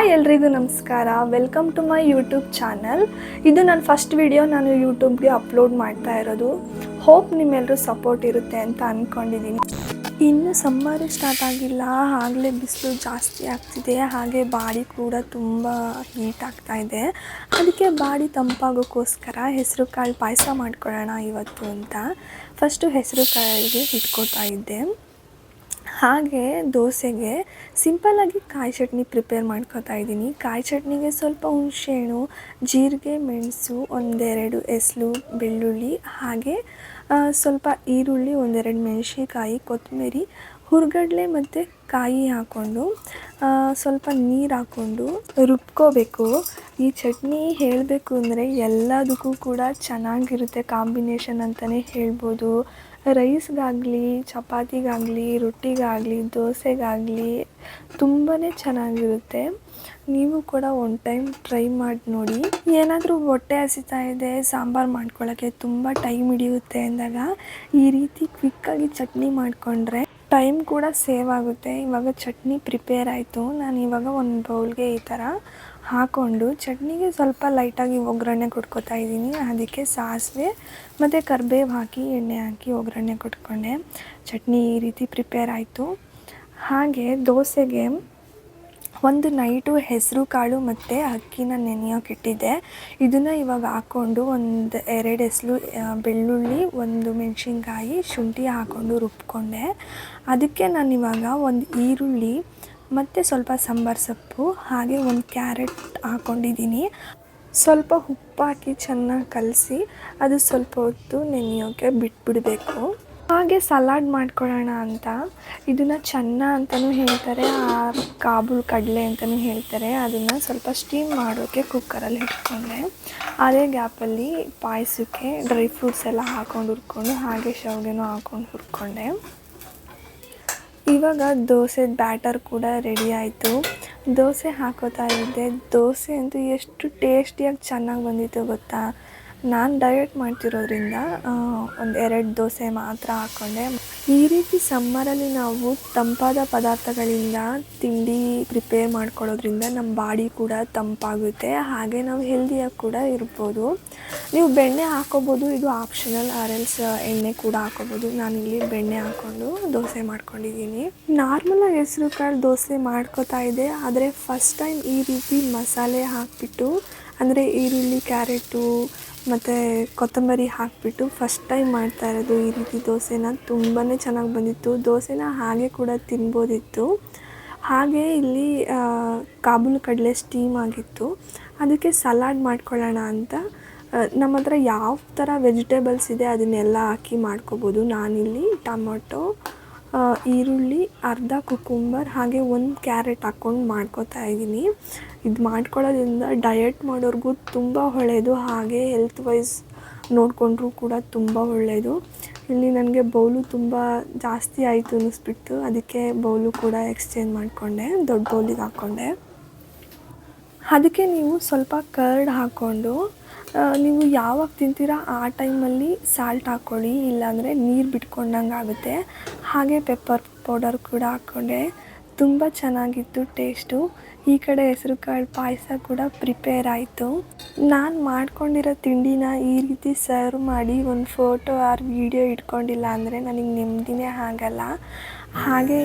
Hi ಎಲ್ರಿಗೂ ನಮಸ್ಕಾರ. Welcome to my YouTube channel ಇದು ನನ್ನ ಫಸ್ಟ್ ವಿಡಿಯೋ ನಾನು ಯೂಟ್ಯೂಬ್ಗೆ ಅಪ್ಲೋಡ್ ಮಾಡ್ತಾ ಇರೋದು. ಹೋಪ್ ನಿಮ್ಮೆಲ್ಲರೂ ಸಪೋರ್ಟ್ ಇರುತ್ತೆ ಅಂತ ಅಂದ್ಕೊಂಡಿದ್ದೀನಿ ಇನ್ನೂ ಸಮ್ಮರ್ ಸ್ಟಾರ್ಟ್ ಆಗಿಲ್ಲ. ಆಗಲೇ ಬಿಸಿಲು ಜಾಸ್ತಿ ಆಗ್ತಿದೆ. ಹಾಗೆ ಬಾಡಿ ಕೂಡ ತುಂಬ ಹೀಟ್ ಆಗ್ತಾ ಇದೆ. ಅದಕ್ಕೆ ಬಾಡಿ ತಂಪಾಗೋಕ್ಕೋಸ್ಕರ ಹೆಸರು ಕಾಳು ಪಾಯಸ ಮಾಡ್ಕೊಳ್ಳೋಣ ಇವತ್ತು ಅಂತ. ಫಸ್ಟು ಹೆಸರು ಕಾಳಿಗೆ ಇಟ್ಕೊತಾ ಇದ್ದೆ. ಹಾಗೆ ದೋಸೆಗೆ ಸಿಂಪಲ್ಲಾಗಿ ಕಾಯಿ ಚಟ್ನಿ ಪ್ರಿಪೇರ್ ಮಾಡ್ಕೋತಾ ಇದ್ದೀನಿ. ಕಾಯಿ ಚಟ್ನಿಗೆ ಸ್ವಲ್ಪ ಹುಣಸೆಹಣ್ಣು, ಜೀರಿಗೆ, ಮೆಣಸು, ಒಂದೆರಡು ಎಸ್ಲು ಬೆಳ್ಳುಳ್ಳಿ ಹಾಗೆ ಸ್ವಲ್ಪ ಈರುಳ್ಳಿ, ಒಂದೆರಡು ಮೆಣಸಿನ್ಕಾಯಿ, ಕೊತ್ತಂಬರಿ ಹುರ್ಗಡ್ಲೆ ಮತ್ತು ಕಾಯಿ ಹಾಕ್ಕೊಂಡು ಸ್ವಲ್ಪ ನೀರು ಹಾಕ್ಕೊಂಡು ರುಬ್ಕೋಬೇಕು. ಈ ಚಟ್ನಿ ಹೇಳಬೇಕು ಅಂದರೆ ಎಲ್ಲದಕ್ಕೂ ಕೂಡ ಚೆನ್ನಾಗಿರುತ್ತೆ ಕಾಂಬಿನೇಷನ್ ಅಂತಲೇ ಹೇಳ್ಬೋದು. ರೈಸ್ಗಾಗಲಿ, ಚಪಾತಿಗಾಗಲಿ, ರೊಟ್ಟಿಗಾಗಲಿ, ದೋಸೆಗಾಗಲಿ ತುಂಬಾ ಚೆನ್ನಾಗಿರುತ್ತೆ. ನೀವು ಕೂಡ ಒನ್ ಟೈಮ್ ಟ್ರೈ ಮಾಡಿ ನೋಡಿ. ಏನಾದರೂ ಹೊಟ್ಟೆ ಹಸಿತಾ ಇದೆ, ಸಾಂಬಾರು ಮಾಡ್ಕೊಳ್ಳೋಕ್ಕೆ ತುಂಬ ಟೈಮ್ ಹಿಡಿಯುತ್ತೆ ಅಂದಾಗ ಈ ರೀತಿ ಕ್ವಿಕ್ಕಾಗಿ ಚಟ್ನಿ ಮಾಡಿಕೊಂಡ್ರೆ ಟೈಮ್ ಕೂಡ ಸೇವ್ ಆಗುತ್ತೆ. ಇವಾಗ ಚಟ್ನಿ ಪ್ರಿಪೇರ್ ಆಯಿತು. ನಾನು ಇವಾಗ ಒಂದು ಬೌಲ್ಗೆ ಈ ಥರ ಹಾಕ್ಕೊಂಡು ಚಟ್ನಿಗೆ ಸ್ವಲ್ಪ ಲೈಟಾಗಿ ಒಗ್ಗರಣೆ ಕೊಟ್ಕೋತಾ ಇದ್ದೀನಿ. ಅದಕ್ಕೆ ಸಾಸಿವೆ ಮತ್ತು ಕರ್ಬೇವು ಹಾಕಿ, ಎಣ್ಣೆ ಹಾಕಿ ಒಗ್ಗರಣೆ ಕೊಟ್ಕೊಂಡೆ. ಚಟ್ನಿ ಈ ರೀತಿ ಪ್ರಿಪೇರ್ ಆಯಿತು. ಹಾಗೆ ದೋಸೆಗೆ ಒಂದು ನೈಟು ಹೆಸರು, ಕಾಳು ಮತ್ತು ಅಕ್ಕಿನ ನೆನೆಯೋಕೆ ಇಟ್ಟಿದ್ದೆ ಇದನ್ನು ಇವಾಗ ಹಾಕ್ಕೊಂಡು ಒಂದು ಎರಡು ಎಸ್ಲು ಬೆಳ್ಳುಳ್ಳಿ, ಒಂದು ಮೆಣಸಿನ್ಕಾಯಿ, ಶುಂಠಿ ಹಾಕ್ಕೊಂಡು ರುಬ್ಕೊಂಡೆ. ಅದಕ್ಕೆ ನಾನು ಇವಾಗ ಒಂದು ಈರುಳ್ಳಿ ಮತ್ತು ಸ್ವಲ್ಪ ಸಾಂಬಾರು ಸೊಪ್ಪು, ಹಾಗೆ ಒಂದು ಕ್ಯಾರೆಟ್ ಹಾಕ್ಕೊಂಡಿದ್ದೀನಿ ಸ್ವಲ್ಪ ಉಪ್ಪು ಹಾಕಿ ಚೆನ್ನಾಗಿ ಕಲಸಿ ಅದು ಸ್ವಲ್ಪ ಹೊತ್ತು ನೆನೆಯೋಕೆ ಬಿಟ್ಬಿಡಬೇಕು. ಹಾಗೆ ಸಲಾಡ್ ಮಾಡ್ಕೊಳ್ಳೋಣ ಅಂತ. ಇದನ್ನು ಚೆನ್ನ ಅಂತಲೂ ಹೇಳ್ತಾರೆ, ಆ ಕಾಬೂಲ್ ಕಡಲೆ ಅಂತಲೂ ಹೇಳ್ತಾರೆ. ಅದನ್ನು ಸ್ವಲ್ಪ ಸ್ಟೀಮ್ ಮಾಡೋಕ್ಕೆ ಕುಕ್ಕರಲ್ಲಿ ಇಟ್ಕೊಂಡೆ. ಅದೇ ಗ್ಯಾಪಲ್ಲಿ ಪಾಯಸಕ್ಕೆ ಡ್ರೈ ಫ್ರೂಟ್ಸ್ ಎಲ್ಲ ಹಾಕೊಂಡು ಹುರ್ಕೊಂಡು, ಹಾಗೆ ಶಾವ್ಗೆನೂ ಹಾಕೊಂಡು ಹುರ್ಕೊಂಡೆ. ಇವಾಗ ದೋಸೆ ಬ್ಯಾಟರ್ ಕೂಡ ರೆಡಿ ಆಯಿತು. ದೋಸೆ ಹಾಕೋತಾ ಇದ್ದೆ. ದೋಸೆ ಅಂತೂ ಎಷ್ಟು ಟೇಸ್ಟಿಯಾಗಿ ಚೆನ್ನಾಗಿ ಬಂದಿತ್ತು ಗೊತ್ತಾ? ನಾನು ಡಯಟ್ ಮಾಡ್ತಿರೋದ್ರಿಂದ ಒಂದು ಎರಡು ದೋಸೆ ಮಾತ್ರ ಹಾಕ್ಕೊಂಡೆ ಈ ರೀತಿ ಸಮ್ಮರಲ್ಲಿ ನಾವು ತಂಪಾದ ಪದಾರ್ಥಗಳಿಂದ ತಿಂಡಿ ಪ್ರಿಪೇರ್ ಮಾಡ್ಕೊಳ್ಳೋದ್ರಿಂದ ನಮ್ಮ ಬಾಡಿ ಕೂಡ ತಂಪಾಗುತ್ತೆ. ಹಾಗೆ ನಾವು ಹೆಲ್ದಿಯಾಗಿ ಕೂಡ ಇರ್ಬೋದು. ನೀವು ಬೆಣ್ಣೆ ಹಾಕೋಬೋದು, ಇದು ಆಪ್ಷನಲ್ ಆರ್ ಎಲ್ಸ್ ಎಣ್ಣೆ ಕೂಡ ಹಾಕೋಬೋದು. ಇಲ್ಲಿ ಬೆಣ್ಣೆ ಹಾಕ್ಕೊಂಡು ದೋಸೆ ಮಾಡ್ಕೊಂಡಿದ್ದೀನಿ. ನಾರ್ಮಲಾಗಿ ಹೆಸರು ಕಾಳು ದೋಸೆ ಮಾಡ್ಕೋತಾ ಇದೆ. ಆದರೆ ಫಸ್ಟ್ ಟೈಮ್ ಈ ರೀತಿ ಮಸಾಲೆ ಹಾಕಿಬಿಟ್ಟು, ಅಂದರೆ ಈರುಳ್ಳಿ, ಕ್ಯಾರೆಟು ಮತ್ತು ಕೊತ್ತಂಬರಿ ಹಾಕಿಬಿಟ್ಟು ಫಸ್ಟ್ ಟೈಮ್ ಮಾಡ್ತಾ ಇರೋದು ಈ ರೀತಿ ದೋಸೆನ. ತುಂಬಾ ಚೆನ್ನಾಗಿ ಬಂದಿತ್ತು. ದೋಸೆನ ಹಾಗೆ ಕೂಡ ತಿನ್ಬೋದಿತ್ತು. ಹಾಗೆ ಇಲ್ಲಿ ಕಾಬೂಲು ಕಡಲೆ ಸ್ಟೀಮ್ ಆಗಿತ್ತು. ಅದಕ್ಕೆ ಸಲಾಡ್ ಮಾಡ್ಕೊಳ್ಳೋಣ ಅಂತ. ನಮ್ಮ ಹತ್ರ ಯಾವ ಥರ ವೆಜಿಟೇಬಲ್ಸ್ ಇದೆ ಅದನ್ನೆಲ್ಲ ಹಾಕಿ ಮಾಡ್ಕೋಬೋದು ನಾನಿಲ್ಲಿ. ಟೊಮೊಟೊ ಈರುಳ್ಳಿ, ಅರ್ಧ ಕುಕುಂಬರ್, ಹಾಗೆ ಒಂದು ಕ್ಯಾರೆಟ್ ಹಾಕ್ಕೊಂಡು ಮಾಡ್ಕೋತಾ ಇದ್ದೀನಿ ಇದು ಮಾಡ್ಕೊಳ್ಳೋದ್ರಿಂದ ಡಯಟ್ ಮಾಡೋರ್ಗೂ ತುಂಬ ಒಳ್ಳೆಯದು ಹಾಗೆ ಹೆಲ್ತ್ ವೈಸ್ ನೋಡಿಕೊಂಡ್ರೂ ಕೂಡ ತುಂಬ ಒಳ್ಳೆಯದು ಇಲ್ಲಿ ನನಗೆ ಬೌಲು ತುಂಬ ಜಾಸ್ತಿ ಆಯಿತು ಅನ್ನಿಸ್ಬಿಟ್ಟು ಅದಕ್ಕೆ ಬೌಲು ಕೂಡ ಎಕ್ಸ್ಚೇಂಜ್ ಮಾಡಿಕೊಂಡೆ, ದೊಡ್ಡ ಬೌಲಿಗೆ ಹಾಕ್ಕೊಂಡೆ ಅದಕ್ಕೆ ನೀವು ಸ್ವಲ್ಪ ಕರ್ಡ್ ಹಾಕ್ಕೊಂಡು ನೀವು ಯಾವಾಗ ತಿಂತೀರಾ ಆ ಟೈಮಲ್ಲಿ ಸಾಲ್ಟ್ ಹಾಕ್ಕೊಳ್ಳಿ ಇಲ್ಲಾಂದರೆ ನೀರು ಬಿಟ್ಕೊಂಡಂಗೆ ಆಗುತ್ತೆ. ಹಾಗೆ ಪೆಪ್ಪರ್ ಪೌಡರ್ ಕೂಡ ಹಾಕ್ಕೊಂಡೆ ತುಂಬ ಚೆನ್ನಾಗಿತ್ತು ಟೇಸ್ಟು ಈ ಕಡೆ ಹೆಸರು ಕಾಳು ಪಾಯಸ ಕೂಡ ಪ್ರಿಪೇರ್ ಆಯಿತು. ನಾನು ಮಾಡ್ಕೊಂಡಿರೋ ತಿಂಡಿನ ಈ ರೀತಿ ಸರ್ವ್ ಮಾಡಿ ಒಂದು ಫೋಟೋ ಆರ್ ವಿಡಿಯೋ ಇಟ್ಕೊಂಡಿಲ್ಲ ಅಂದರೆ ನನಗೆ ನೆಮ್ಮದಿನೇ ಆಗಲ್ಲ. ಹಾಗೆ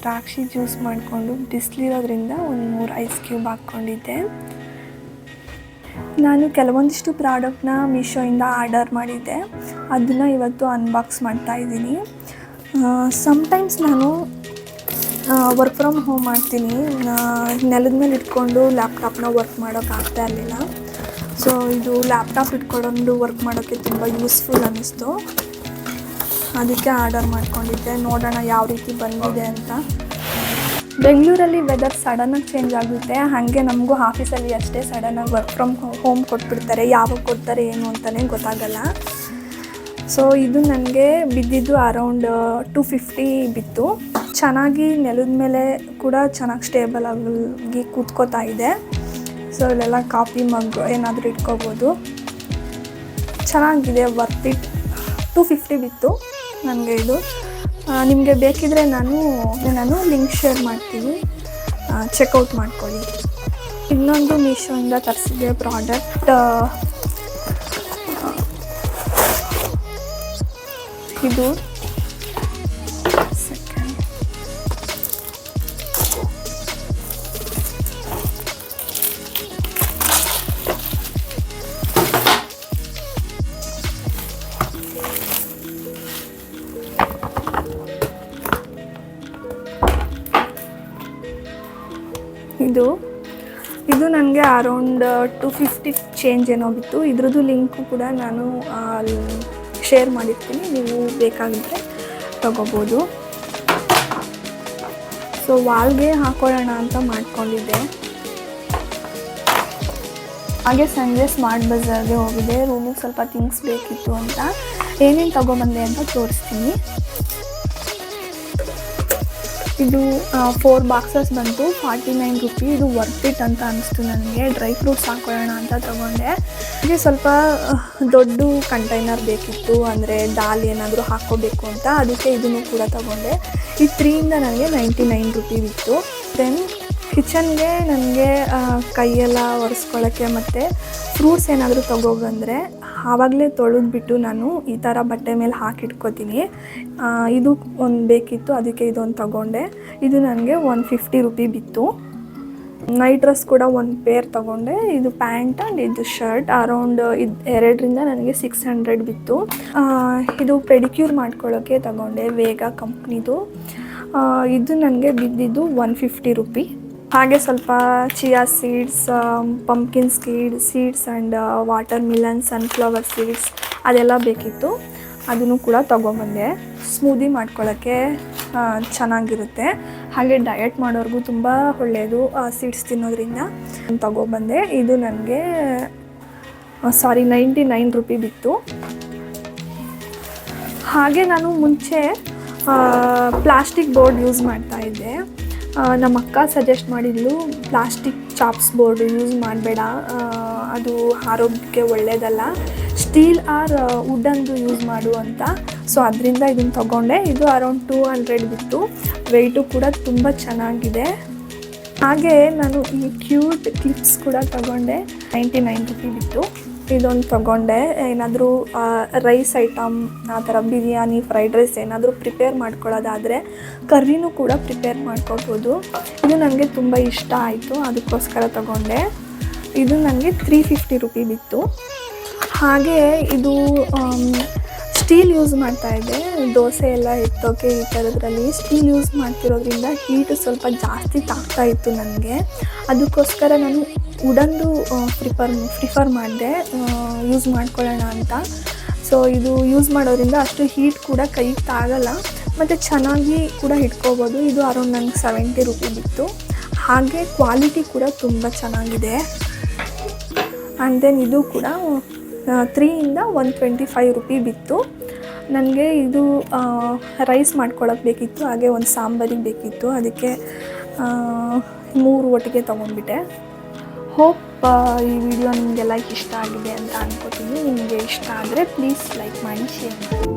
ದ್ರಾಕ್ಷಿ ಜ್ಯೂಸ್ ಮಾಡಿಕೊಂಡು ಬಿಸಿಲಿರೋದ್ರಿಂದ ಒಂದು ಮೂರು ಐಸ್ ಕ್ಯೂಬ್ ಹಾಕ್ಕೊಂಡಿದ್ದೆ ನಾನು ಕೆಲವೊಂದಿಷ್ಟು ಪ್ರಾಡಕ್ಟ್ನ ಮೀಶೋಯಿಂದ ಆರ್ಡರ್ ಮಾಡಿದ್ದೆ. ಅದನ್ನು ಇವತ್ತು ಅನ್ಬಾಕ್ಸ್ ಮಾಡ್ತಾ ಇದ್ದೀನಿ. ಸಮ್ಟೈಮ್ಸ್ ನಾನು ವರ್ಕ್ ಫ್ರಮ್ ಹೋಮ್ ಮಾಡ್ತೀನಿ. ನೆಲದ ಮೇಲೆ ಇಟ್ಕೊಂಡು ಲ್ಯಾಪ್ಟಾಪ್ನ ವರ್ಕ್ ಮಾಡೋಕ್ಕಾಗ್ತಾ ಇರಲಿಲ್ಲ. ಸೊ ಇದು ಲ್ಯಾಪ್ಟಾಪ್ ಇಟ್ಕೊಂಡು ವರ್ಕ್ ಮಾಡೋಕ್ಕೆ ತುಂಬ ಯೂಸ್ಫುಲ್ ಅನ್ನಿಸ್ತು. ಅದಕ್ಕೆ ಆರ್ಡರ್ ಮಾಡ್ಕೊಂಡಿದ್ದೆ. ನೋಡೋಣ ಯಾವ ರೀತಿ ಬಂದಿದೆ ಅಂತ. ಬೆಂಗಳೂರಲ್ಲಿ ವೆದರ್ ಸಡನ್ನಾಗಿ ಚೇಂಜ್ ಆಗುತ್ತೆ. ಹಾಗೆ ನಮಗೂ ಆಫೀಸಲ್ಲಿ ಅಷ್ಟೇ ಸಡನ್ನಾಗಿ ವರ್ಕ್ ಫ್ರಮ್ ಹೋಮ್ ಕೊಟ್ಬಿಡ್ತಾರೆ. ಯಾವಾಗ ಕೊಡ್ತಾರೆ, ಏನು ಅಂತಲೇ ಗೊತ್ತಾಗಲ್ಲ. ಸೊ ಇದು ನನಗೆ ಬಿದ್ದಿದ್ದು ಅರೌಂಡ್ ಟು ಫಿಫ್ಟಿ ಬಿತ್ತು. ಚೆನ್ನಾಗಿ ನೆಲದ ಮೇಲೆ ಕೂಡ ಚೆನ್ನಾಗಿ ಸ್ಟೇಬಲ್ ಆಗಿ ಕೂತ್ಕೋತಾ ಇದೆ. ಸೊ ಇಲ್ಲೆಲ್ಲ ಕಾಫಿ ಮಗ್ ಏನಾದರೂ ಇಟ್ಕೋಬೋದು. ಚೆನ್ನಾಗಿದೆ ವರ್ತ್ ಇಟ್ ಟು ಫಿಫ್ಟಿ ಬಿತ್ತು ನನಗೆ ಇದು. ನಿಮಗೆ ಬೇಕಿದ್ರೆ ನಾನು ನಾನು ಲಿಂಕ್ ಶೇರ್ ಮಾಡ್ತೀನಿ. ಚೆಕ್ಔಟ್ ಮಾಡ್ಕೊಳ್ಳಿ. ಇನ್ನೊಂದು ಮೀಶೋಯಿಂದ ತರಿಸಿದೆ ಪ್ರಾಡಕ್ಟ್ ಇದು? ಇದು? ಇದು ನನಗೆ ಅರೌಂಡ್ ಟು ಫಿಫ್ಟಿ ಚೇಂಜ್ ಏನೋ ಬಿತ್ತು. ಇದ್ರದ್ದು ಲಿಂಕು ಕೂಡ ನಾನು ಶೇರ್ ಮಾಡಿರ್ತೀನಿ, ನೀವು ಬೇಕಾಗಿದ್ದರೆ ತಗೋಬೋದು. ಸೊ ವಾಲ್ಗೆ ಹಾಕೊಳ್ಳೋಣ ಅಂತ ಮಾಡ್ಕೊಂಡಿದ್ದೆ. ಹಾಗೆ ಸಂಜೆ ಸ್ಮಾರ್ಟ್ ಬಜಾರ್ಗೆ ಹೋಗಿದ್ದೆ ರೂಮಿಗೆ ಸ್ವಲ್ಪ ಥಿಂಗ್ಸ್ ಬೇಕಿತ್ತು ಅಂತ. ಏನೇನು ತೊಗೊಂಬಂದೆ ಅಂತ ತೋರಿಸ್ತೀನಿ. ಇದು ಫೋರ್ ಬಾಕ್ಸಸ್ ಬಂತು. ಫಾರ್ಟಿ ನೈನ್ ರುಪಿ ಇದು ವರ್ತ್ ಇಟ್ ಅಂತ ಅನಿಸ್ತು ನನಗೆ. ಡ್ರೈ ಫ್ರೂಟ್ಸ್ ಹಾಕೊಳ್ಳೋಣ ಅಂತ ತಗೊಂಡೆ. ಇದು ಸ್ವಲ್ಪ ದೊಡ್ಡ ಕಂಟೈನರ್ ಬೇಕಿತ್ತು. ಅಂದರೆ ದಾಲ್ ಏನಾದರೂ ಹಾಕ್ಕೋಬೇಕು ಅಂತ. ಅದಕ್ಕೆ ಇದನ್ನು ಕೂಡ ತಗೊಂಡೆ. ಈ ತ್ರೀಯಿಂದ ನನಗೆ ನೈಂಟಿ ನೈನ್ ರುಪೀಸ್ ಇತ್ತು. ದೆನ್ ಕಿಚನ್ಗೆ ನನಗೆ ಕೈಯೆಲ್ಲ ಒರೆಸ್ಕೊಳ್ಳೋಕ್ಕೆ ಮತ್ತು ಫ್ರೂಟ್ಸ್ ಏನಾದರೂ ತೊಗೋಬಂದರೆ ಆವಾಗಲೇ ತೊಳೆದ್ಬಿಟ್ಟು ನಾನು ಈ ಥರ ಬಟ್ಟೆ ಮೇಲೆ ಹಾಕಿಟ್ಕೋತೀನಿ. ಇದು ಒಂದು ಬೇಕಿತ್ತು, ಅದಕ್ಕೆ ಇದೊಂದು ತಗೊಂಡೆ. ಇದು ನನಗೆ ಒನ್ ಫಿಫ್ಟಿ ರುಪಿ ಬಿತ್ತು. ನೈಟ್ ಡ್ರೆಸ್ ಕೂಡ ಒಂದು ಪೇರ್ ತೊಗೊಂಡೆ. ಇದು ಪ್ಯಾಂಟ್ ಆ್ಯಂಡ್ ಇದು ಶರ್ಟ್ ಅರೌಂಡ್ ಇದು ಎರಡರಿಂದ ನನಗೆ ಸಿಕ್ಸ್ ಹಂಡ್ರೆಡ್ ಬಿತ್ತು. ಇದು ಪೆಡಿಕ್ಯೂರ್ ಮಾಡ್ಕೊಳ್ಳೋಕ್ಕೆ ತಗೊಂಡೆ ವೇಗ ಕಂಪ್ನಿದು. ಇದು ನನಗೆ ಬಿದ್ದಿದ್ದು ಒನ್ ಫಿಫ್ಟಿ ರುಪಿ. ಹಾಗೆ ಸ್ವಲ್ಪ chia seeds pumpkin seed seeds and water melon sunflower seeds ಅದೆಲ್ಲ ಬೇಕಿತ್ತು. ಅದನ್ನು ಕೂಡ ತೊಗೊಂಬಂದೆ. ಸ್ಮೂದಿ ಮಾಡ್ಕೊಳ್ಳೋಕ್ಕೆ ಚೆನ್ನಾಗಿರುತ್ತೆ. ಹಾಗೆ ಡಯಟ್ ಮಾಡೋರ್ಗು ತುಂಬ ಒಳ್ಳೆಯದು ಸೀಡ್ಸ್ ತಿನ್ನೋದ್ರಿಂದ. ತೊಗೊಬಂದೆ. ಇದು ನನಗೆ ಸಾರಿ ನೈಂಟಿ ನೈನ್ ರುಪಿ ಬಿತ್ತು. ಹಾಗೆ ನಾನು ಮುಂಚೆ ಪ್ಲಾಸ್ಟಿಕ್ ಬೋರ್ಡ್ ಯೂಸ್ ಮಾಡ್ತಾ ಇದ್ದೆ. ಆ, ನಮ್ಮ ಅಕ್ಕ ಸಜೆಸ್ಟ್ ಮಾಡಿದ್ಲು ಪ್ಲಾಸ್ಟಿಕ್ ಚಾಪ್ಸ್ ಬೋರ್ಡ್ ಯೂಸ್ ಮಾಡಬೇಡ ಅದು ಆರೋಗ್ಯಕ್ಕೆ ಒಳ್ಳೆಯದಲ್ಲ ಸ್ಟೀಲ್ ಆರ್ ವುಡ್ಡಂದು ಯೂಸ್ ಮಾಡು ಅಂತ. ಸೊ ಅದರಿಂದ ಇದನ್ನು ತಗೊಂಡೆ, ಇದು ಅರೌಂಡ್ ಟೂ ಹಂಡ್ರೆಡ್ ಬಿತ್ತು. ವೆಯ್ಟು ಕೂಡ ತುಂಬ ಚೆನ್ನಾಗಿದೆ. ಹಾಗೆ ನಾನು ಈ ಕ್ಯೂಟ್ ಕ್ಲಿಪ್ಸ್ ಕೂಡ ತಗೊಂಡೆ ನೈಂಟಿ ನೈನ್ ರುಪಿ ಬಿತ್ತು. ಇದೊಂದು ತಗೊಂಡೆ. ಏನಾದರೂ ರೈಸ್ ಐಟಮ್ ಆ ಥರ ಬಿರಿಯಾನಿ ಫ್ರೈಡ್ ರೈಸ್ ಏನಾದರೂ ಪ್ರಿಪೇರ್ ಮಾಡ್ಕೊಳ್ಳೋದಾದರೆ ಕರ್ರಿನೂ ಕೂಡ ಪ್ರಿಪೇರ್ ಮಾಡ್ಕೋಬೋದು. ಇದು ನನಗೆ ತುಂಬ ಇಷ್ಟ ಆಯಿತು, ಅದಕ್ಕೋಸ್ಕರ ತಗೊಂಡೆ. ಇದು ನನಗೆ ತ್ರೀ ಫಿಫ್ಟಿ ರುಪಿ ಬಿತ್ತು. ಹಾಗೆ ಇದು ಸ್ಟೀಲ್ ಯೂಸ್ ಮಾಡ್ತಾ ಇದ್ದೆ. ದೋಸೆ ಎಲ್ಲ ಎತ್ತೋಕೆ ಈ ಥರದ್ರಲ್ಲಿ ಸ್ಟೀಲ್ ಯೂಸ್ ಮಾಡ್ತಿರೋದ್ರಿಂದ ಹೀಟ್ ಸ್ವಲ್ಪ ಜಾಸ್ತಿ ತಾಗ್ತಾ ಇತ್ತು ನನಗೆ. ಅದಕ್ಕೋಸ್ಕರ ನಾನು ಉಡಂದು ಪ್ರಿಫರ್ ಪ್ರಿಫರ್ ಮಾಡಿದೆ. ಯೂಸ್ ಮಾಡ್ಕೊಳ್ಳೋಣ ಅಂತ. ಸೊ, ಇದು ಯೂಸ್ ಮಾಡೋದ್ರಿಂದ ಅಷ್ಟು ಹೀಟ್ ಕೂಡ ಕೈಗೆ ತಾಗಲ್ಲ. ಮತ್ತು ಚೆನ್ನಾಗಿ ಕೂಡ ಇಟ್ಕೋಬೋದು. ಇದು ಅರೌಂಡ್ ನನಗೆ ಸೆವೆಂಟಿ ರುಪೀಸ್ ಇತ್ತು. ಹಾಗೆ ಕ್ವಾಲಿಟಿ ಕೂಡ ತುಂಬ ಚೆನ್ನಾಗಿದೆ. ಆ್ಯಂಡ್ ದೆನ್ ಇದು ಕೂಡ ತ್ರೀಯಿಂದ ಒನ್ ಟ್ವೆಂಟಿ ಫೈವ್ ರುಪಿ ಬಿತ್ತು. ನನಗೆ ಇದು ರೈಸ್ ಮಾಡ್ಕೊಳ್ಳೋಕೆ ಬೇಕಿತ್ತು, ಹಾಗೆ ಒಂದು ಸಾಂಬಾರಿಗೆ ಬೇಕಿತ್ತು. ಅದಕ್ಕೆ ಮೂರು ಒಟ್ಟಿಗೆ ತೊಗೊಂಡ್ಬಿಟ್ಟೆ. ಹೋಪ್ ಈ ವಿಡಿಯೋ ನಿಮಗೆ ಲೈಕ್ ಇಷ್ಟ ಆಗಿದೆ ಅಂತ ಅನ್ಕೋತೀನಿ. ನಿಮಗೆ ಇಷ್ಟ ಆದರೆ ಪ್ಲೀಸ್ ಲೈಕ್ ಮಾಡಿ ಶೇರ್ ಮಾಡಿ.